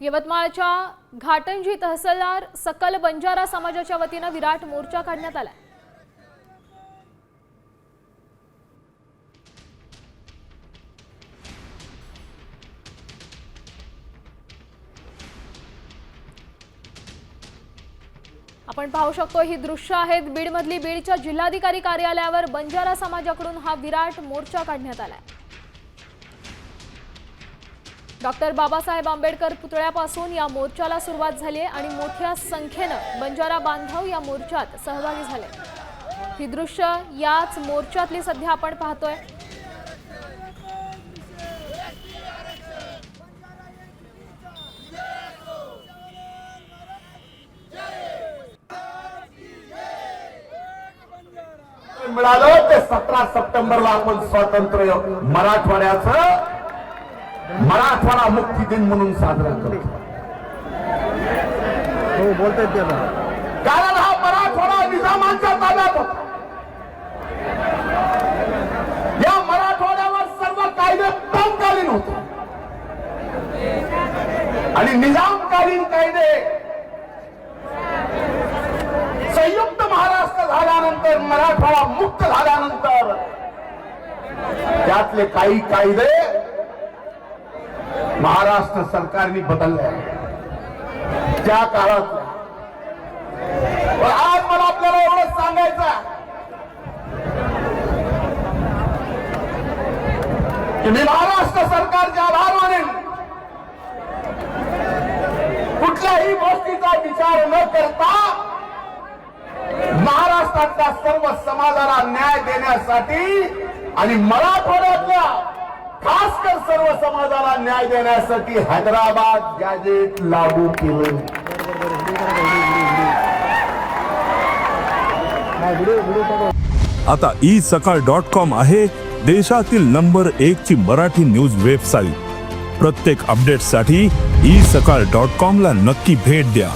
यवतमाळच्या घाटंजी तहसीलदार सकल बंजारा समाजाच्या वतीनं विराट मोर्चा काढण्यात आला आपण पाहू शकतो ही दृश्य आहेत बीडमधली बीडच्या जिल्हाधिकारी कार्यालयावर बंजारा समाजाकडून हा विराट मोर्चा काढण्यात आलाय. डॉक्टर बाबासाहेब आंबेडकर पुतळ्यापासून या मोर्चाला सुरुवात झाली आहे आणि मोठ्या संख्येनं बंजारा बांधव या मोर्चात सहभागी झाले ही दृश्य याच मोर्चातली सध्या आपण पाहतोय. मिळालं ते सतरा सप्टेंबरला आपण स्वातंत्र्य मराठवाड्याचं मराठवाडा मुक्ती दिन म्हणून साजरा करतो. हो बोलतायत त्याला कारण हा मराठवाडा निजामांच्या ताब्यात होता. या मराठवाड्यावर सर्व कायदे तत्कालीन होते. आणि निजामकालीन कायदे संयुक्त महाराष्ट्र झाल्यानंतर मराठवाडा मुक्त झाल्यानंतर त्यातले काही कायदे महाराष्ट्र सरकारने बदलले त्या काळात आज मला आपल्याला एवढंच सांगायचं की मी महाराष्ट्र सरकारचे आभार मानेन कुठल्याही गोष्टीचा विचार न करता महाराष्ट्रातल्या सर्व समाजाला न्याय देण्यासाठी आणि मराठवाड्यातल्या तर सर्व समाजाला न्याय देण्यासाठी हैदराबाद गॅजेट लागू केलं. आता ई सकाळ डॉट कॉम आहे देशातील नंबर एक ची मराठी न्यूज वेबसाईट. प्रत्येक अपडेटसाठी ई सकाळ डॉट कॉम ला नक्की भेट द्या.